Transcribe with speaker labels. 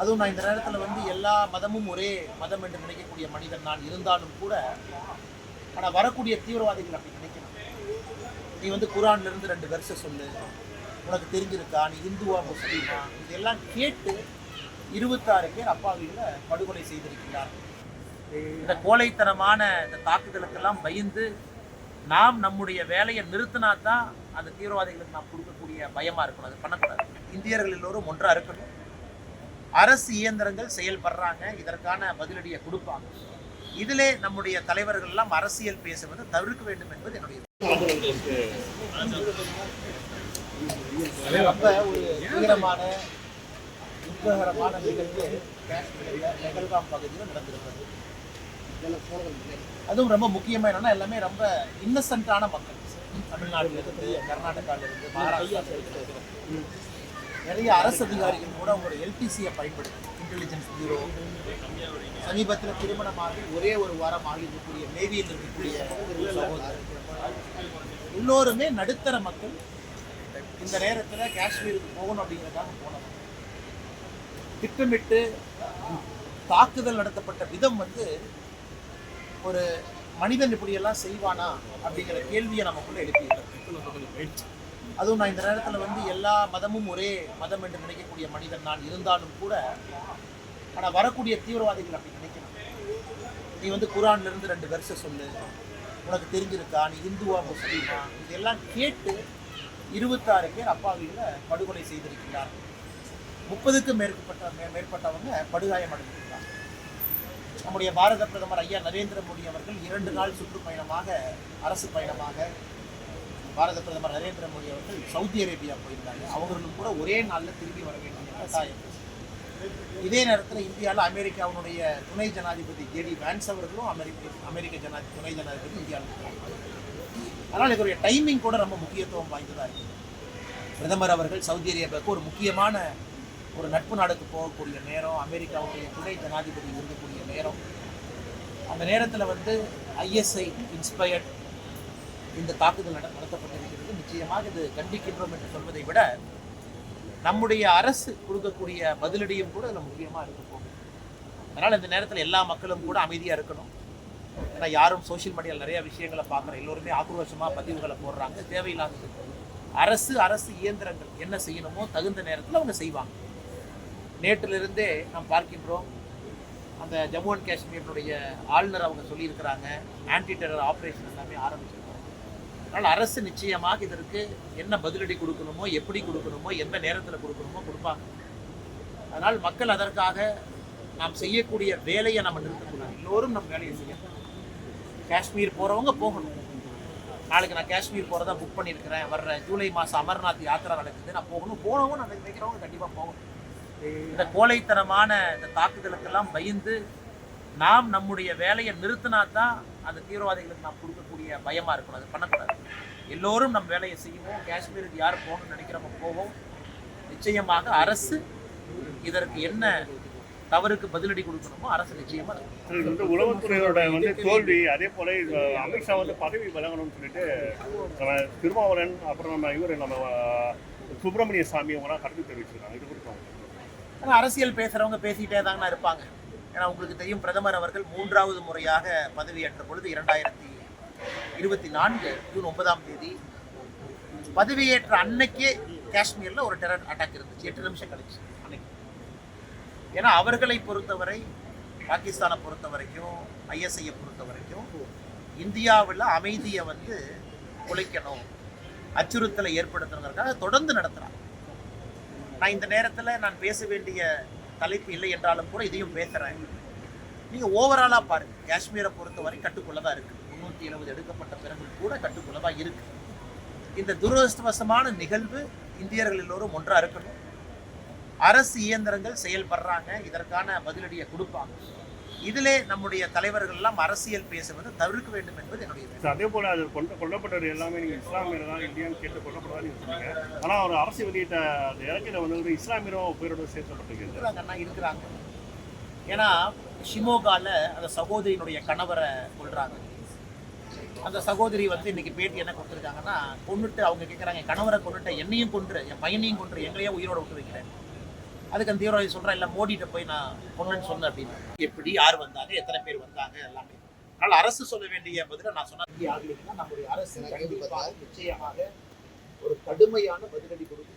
Speaker 1: அதுவும் நான் இந்த நேரத்தில் வந்து எல்லா மதமும் ஒரே மதம் என்று நினைக்கக்கூடிய மனிதன் நான் இருந்தாலும் கூட ஆனால் வரக்கூடிய தீவிரவாதிகள் அப்படி நினைக்கணும். நீ வந்து குரான்லேருந்து ரெண்டு வருஷம் சொல்லு. உனக்கு தெரிஞ்சிருக்கா? நீ இந்துவா முஸ்லீமா? இதெல்லாம் கேட்டு இருபத்தாறு பேர் அப்பாவிகளை படுகொலை செய்திருக்கிறார்கள் இந்த கோழைத்தனமான இந்த தாக்குதலுக்கெல்லாம் பயந்து நாம் நம்முடைய வேலையை நிறுத்தினா தான் அந்த தீவிரவாதிகளுக்கு நாம் கொடுக்கக்கூடிய பயமாக இருக்கணும். அது பண்ணக்கூடாது. இந்தியர்கள் எல்லோரும் ஒன்றாக இருக்கணும். அரசு இயந்திரங்கள் செயல்படுறாங்க இதற்கான பதிலடியை கொடுப்பாங்க. இதிலே நம்முடைய தலைவர்கள் எல்லாம் அரசியல் பேசுவது தவிர்க்க வேண்டும் என்பது என்னுடைய ரொம்ப ஒரு தீவிரமான துக்ககரமான நிகழ்வு நெகல்காம் பகுதியில் நடந்திருக்கிறது. அதுவும் ரொம்ப முக்கியமா என்னன்னா எல்லாமே ரொம்ப இன்னசென்ட்டான மக்கள். தமிழ்நாட்டில இருந்து கர்நாடகால இருந்து மகாராஷ்டிரா இருந்து நிறைய அரசு அதிகாரிகள் கூட அவங்களோட எல்டிசியை பயன்படுத்தி இன்டெலிஜென்ஸ் பியூரோ சமீபத்தில் திருமணமாகி ஒரே ஒரு வாரம் ஆகி இருக்கக்கூடிய நேவியில் இருக்கக்கூடிய சகோதரர். எல்லோருமே நடுத்தர மக்கள். இந்த நேரத்தில் காஷ்மீருக்கு போகணும் அப்படிங்கிறதுக்காக போனோம் திட்டமிட்டு தாக்குதல் நடத்தப்பட்ட விதம் வந்து ஒரு மனிதன் இப்படியெல்லாம் செய்வானா அப்படிங்கிற கேள்வியை நமக்குள்ளே எழுப்பியிருக்கோம். அதுவும் நான் இந்த நேரத்தில் வந்து எல்லா மதமும் ஒரே மதம் என்று நினைக்கக்கூடிய மனிதன் நான் இருந்தாலும் கூட ஆனால் வரக்கூடிய தீவிரவாதிகள் அப்படி நினைக்கணும். நீ வந்து குரான்ல இருந்து ரெண்டு வருஷம் சொல்லு. உனக்கு தெரிஞ்சிருக்கா? நீ இந்துவா முஸ்லீமா இதெல்லாம் கேட்டு இருபத்தாறு பேர் அப்பாவிகளை படுகொலை செய்திருக்கிறார்கள் முப்பதுக்கும் மேற்பட்ட மேற்பட்டவங்க படுகாயம் அடைந்திருக்கிறார் நம்முடைய பாரத பிரதமர் ஐயா நரேந்திர மோடி அவர்கள் இரண்டு நாள் சுற்றுப்பயணமாக அரசு பயணமாக பாரத பிரதமர் நரேந்திர மோடி அவர்கள் சவுதி அரேபியா போயிருந்தாங்க. அவர்களும் கூட ஒரே நாளில் திரும்பி வர வேண்டிய கட்டாயம். இதே நேரத்தில் இந்தியாவில் அமெரிக்காவினுடைய துணை ஜனாதிபதி ஜேடி வேன்ஸ் அவர்களும் அமெரிக்க அமெரிக்க ஜனா துணை ஜனாதிபதி இந்தியாவில் அதனால் இதனுடைய டைமிங் கூட ரொம்ப முக்கியத்துவம் வாய்ந்ததாக இருக்குது பிரதமர் அவர்கள் சவுதி அரேபியாவுக்கு ஒரு முக்கியமான ஒரு நட்பு நாடுக்கு போகக்கூடிய நேரம் அமெரிக்காவுடைய துணை ஜனாதிபதி இருக்கக்கூடிய நேரம். அந்த நேரத்தில் வந்து ஐஎஸ்ஐ இன்ஸ்பயர்ட் இந்த தாக்குதல் நடத்தப்பட்டிருக்கிறது. நிச்சயமாக இது கண்டிக்கின்றோம் என்று சொல்வதை விட நம்முடைய அரசு கொடுக்கக்கூடிய பதிலடியும் கூட அதில் முக்கியமாக இருக்க போகுது. அதனால் இந்த நேரத்தில் எல்லா மக்களும் கூட அமைதியாக இருக்கணும். ஏன்னா யாரும் சோஷியல் மீடியாவில் நிறைய விஷயங்களை பார்க்குறோம் எல்லோருமே ஆக்ரோஷமாக பதிவுகளை போடுறாங்க. தேவையில்லாதது. அரசு அரசு இயந்திரங்கள் என்ன செய்யணுமோ தகுந்த நேரத்தில் அவங்க செய்வாங்க. நேற்றிலிருந்தே நாம் பார்க்கின்றோம். அந்த ஜம்மு அண்ட் காஷ்மீரினுடைய ஆளுநர் அவங்க சொல்லியிருக்கிறாங்க. ஆன்டி டெரர் ஆப்ரேஷன் எல்லாமே ஆரம்பிச்சிருக்காங்க அதனால் அரசு நிச்சயமாக இதற்கு என்ன பதிலடி கொடுக்கணுமோ எப்படி கொடுக்கணுமோ எந்த நேரத்தில் கொடுக்கணுமோ கொடுப்பாங்க. அதனால் மக்கள் அதற்காக நாம் செய்யக்கூடிய வேலையை நம்ம நிறுத்தக்கூடாது. எல்லோரும் நம் வேலையை செய்யணும். காஷ்மீர் போகிறவங்க போகணும். நாளைக்கு நான் காஷ்மீர் போகிறதா புக் பண்ணியிருக்கிறேன். வர்ற ஜூலை மாதம் அமர்நாத் யாத்திரா நடக்குது. நான் போகணும். போனவங்க நான் நினைக்கிறவங்க கண்டிப்பாக போகணும். இந்த கோழைத்தனமான இந்த தாக்குதலுக்கெல்லாம் பயந்து நாம் நம்முடைய வேலையை நிறுத்தினா தான் அந்த தீவிரவாதிகளுக்கு நாம் கொடுக்கக்கூடிய பயமா இருக்கணும். அது பண்ணக்கூடாது. எல்லோரும் நம் வேலையை செய்வோம். காஷ்மீருக்கு யார் போகணும்னு நினைக்கிறவங்க போவோம். நிச்சயமாக அரசு இதற்கு என்ன தவறுக்கு பதிலடி கொடுக்கணுமோ அரசு நிச்சயமா
Speaker 2: வந்து உளவுத்துறையோட வந்து தோல்வி அதே போல அமித்ஷா வந்து பதவி விலகணும்னு சொல்லிட்டு நம்ம திருமாவளவன் அப்புறம் நம்ம இவர் நம்ம சுப்பிரமணிய சாமி அவங்களாம் கருத்து தெரிவிச்சிருக்காங்க. இது கொடுத்தோம்.
Speaker 1: ஆனால் அரசியல் பேசுறவங்க பேசிட்டே தாங்கண்ணா இருப்பாங்க. ஏன்னா உங்களுக்கு தெரியும் பிரதமர் அவர்கள் மூன்றாவது முறையாக பதவியேற்ற பொழுது இரண்டாயிரத்தி இருபத்தி நான்கு ஜூன் ஒன்பதாம் தேதி பதவியேற்ற அன்னைக்கே காஷ்மீர்ல ஒரு டெரர் அட்டாக் இருந்துச்சு. எட்டு நிமிஷம் கழிச்சு அன்னைக்கு. ஏன்னா அவர்களை பொறுத்தவரை பாகிஸ்தானை பொறுத்த வரைக்கும் ஐஎஸ்ஐயை பொறுத்த வரைக்கும் இந்தியாவில் அமைதியை வந்து குலைக்கணும் அச்சுறுத்தலை ஏற்படுத்தணுங்கிறதுக்காக தொடர்ந்து நடத்துகிறாங்க நான் இந்த நேரத்தில் நான் பேச வேண்டிய தலைப்பு இல்லை என்றாலும் கூட இதையும் பேசுகிறேன் நீங்கள் ஓவராலாக பாருங்கள் காஷ்மீரை பொறுத்தவரை கட்டுக்குள்ளே தான் இருக்குது முந்நூற்றி எழுபது எடுக்கப்பட்ட பிறகு கூட கட்டுக்குள்ளே தான் இருக்குது இந்த துரதிருஷ்டவசமான நிகழ்வு இந்தியர்கள் எல்லோரும் ஒன்றாக இருக்கணும். அரசு இயந்திரங்கள் செயல்படுறாங்க. இதற்கான பதிலடியை கொடுப்பாங்க. இதிலே நம்முடைய தலைவர்கள் எல்லாம் அரசியல் பேசுவது தவிர்க்க வேண்டும் என்பது என்னுடைய
Speaker 2: அதே போல அது கொண்ட கொல்லப்பட்டது எல்லாமே நீங்க இஸ்லாமியர் தான் இந்தியான்னு கேட்டு கொல்லப்பட்டதா நீங்க சொன்னீங்க ஆனா அவர் அரசு வெளியிட்ட அந்த இறக்கையில வந்து இஸ்லாமியரும் உயிரோடு சேர்க்கப்பட்டிருக்கிறது
Speaker 1: இருக்கிறாங்கன்னா இருக்கிறாங்க ஏன்னா ஷிமோகால அந்த சகோதரியினுடைய கணவரை கொல்றாங்க. அந்த சகோதரி வந்து இன்னைக்கு பேட்டி என்ன கொடுத்துருக்காங்கன்னா கொண்டுட்டு அவங்க கேட்குறாங்க கணவரை கொண்டுட்டு என்னையும் கொன்று என் பையனையும் கொன்று எங்களையே உயிரோட விட்டு வைக்கிறேன். அதுக்கு அந்த தீவிரவாதி சொல்கிறேன் இல்லை மோடிட்ட போய் நான் பொண்ணுன்னு சொன்னேன் அப்படின்னு. எப்படி யார் வந்தாங்க எத்தனை பேர் வந்தாங்க எல்லாமே. அதனால் அரசு சொல்ல வேண்டிய பதில நான் இங்கே ஆகலைன்னா நம்முடைய அரசு கண்டிப்பாக நிச்சயமாக ஒரு கடுமையான பதிலடி கொடுக்கும்